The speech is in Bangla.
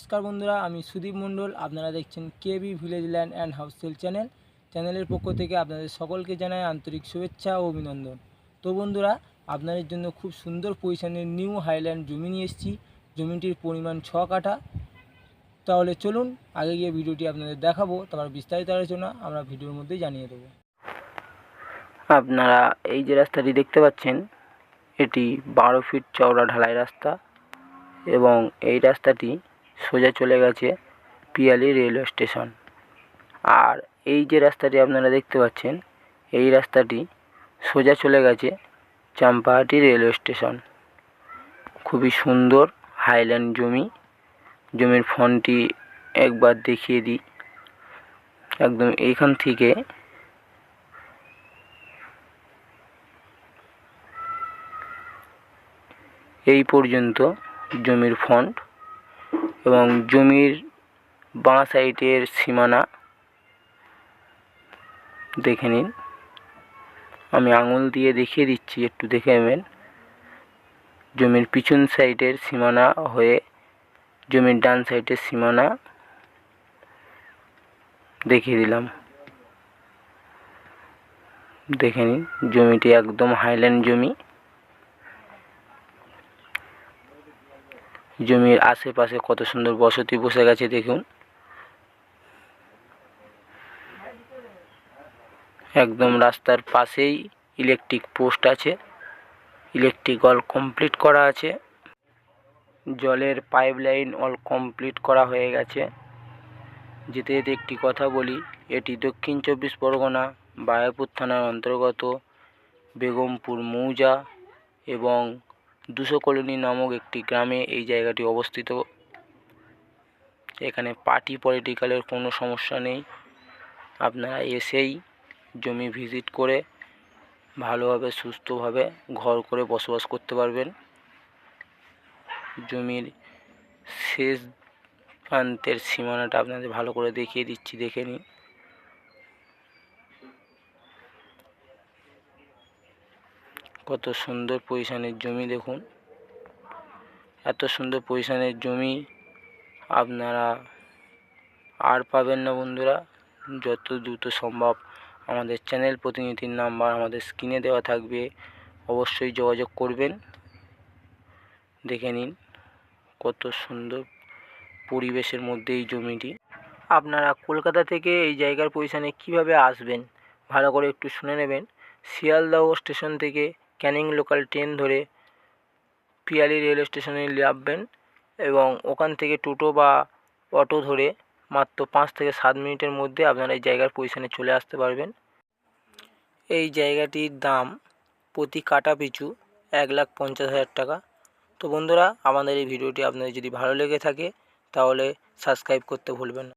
নমস্কার বন্ধুরা, আমি সুদীপ মণ্ডল। আপনারা দেখছেন KB village land and house sale channel. চ্যানেলের পক্ষ থেকে আপনাদের সকলকে জানাই আন্তরিক শুভেচ্ছা ও অভিনন্দন। তো বন্ধুরা, আপনাদের জন্য খুব সুন্দর পজিশনের নিউ হাইল্যান্ড জমি নিয়ে এসেছি। জমিটির পরিমাণ ছ কাঠা। তাহলে চলুন, আগে গিয়ে ভিডিওটি আপনাদের দেখাবো। তারপর বিস্তারিত আলোচনা আমরা ভিডিওর মধ্যেই জানিয়ে দেবো। আপনারা এই যে রাস্তাটি দেখতে পাচ্ছেন, এটি বারো ফিট চওড়া ঢালাই রাস্তা এবং এই রাস্তাটি সোজা চলে গেছে পিয়ালি রেলওয়ে স্টেশন। আর এই যে রাস্তাটি আপনারা দেখতে পাচ্ছেন, এই রাস্তাটি সোজা চলে গেছে চাম্পাহাটি রেলওয়ে স্টেশন। খুবই সুন্দর হাইল্যান্ড জমি। জমির ফোনটি একবার দেখিয়ে দিই। একদম এইখান থেকে এই পর্যন্ত জমির ফন্ট এবং জমির বাঁ সাইডের সীমানা দেখে নিন। আমি আঙুল দিয়ে দেখিয়ে দিচ্ছি, একটু দেখে নেবেন। জমির পিছন সাইডের সীমানা হয়ে জমির ডান সাইডের সীমানা দেখিয়ে দিলাম। দেখে নিন, জমিটি একদম হাইল্যান্ড জমি। জমির আশেপাশে কত সুন্দর বসতি বসে গেছে দেখুন। একদম রাস্তার পাশেই ইলেকট্রিক পোস্ট আছে। ইলেকট্রিক অল কমপ্লিট করা আছে। জলের পাইপ লাইন অল কমপ্লিট করা হয়ে গেছে। যেতে যেতে একটি কথা বলি, এটি দক্ষিণ চব্বিশ পরগনা, বায়াপুর থানার অন্তর্গত বেগমপুর মৌজা এবং দুশো কলোনি নামক একটি গ্রামে এই জায়গাটি অবস্থিত। এখানে পার্টি পলিটিক্যালের কোনো সমস্যা নেই। আপনারা এসেই জমি ভিজিট করে ভালোভাবে, সুস্থভাবে ঘর করে বসবাস করতে পারবেন। জমির শেষ প্রান্তের সীমানাটা আপনাদের ভালো করে দেখিয়ে দিচ্ছি, দেখে নিন। কত সুন্দর পজিশনের জমি দেখুন। এত সুন্দর পজিশনের জমি আপনারা আর পাবেন না বন্ধুরা। যত দ্রুত সম্ভব আমাদের চ্যানেল প্রতিনিধির নাম্বার আমাদের স্ক্রিনে দেওয়া থাকবে। অবশ্যই যোগাযোগ করবেন। দেখে নিন কত সুন্দর পরিবেশের মধ্যে এই জমিটি। আপনারা কলকাতা থেকে এই জায়গার পজিশানে কীভাবে আসবেন, ভালো করে একটু শুনে নেবেন। শিয়ালদহ স্টেশন থেকে ক্যানিং লোকাল ট্রেন ধরে পিয়ালি রেল স্টেশনে নামবেন এবং ওখান থেকে টোটো বা অটো ধরে মাত্র পাঁচ থেকে সাত মিনিটের মধ্যে আপনারা এই জায়গার পজিশানে চলে আসতে পারবেন। এই জায়গাটির দাম প্রতি কাটা পিছু এক লাখ পঞ্চাশ হাজার টাকা। তো বন্ধুরা, আমাদের এই ভিডিওটি আপনাদের যদি ভালো লেগে থাকে, তাহলে সাবস্ক্রাইব করতে ভুলবেন না।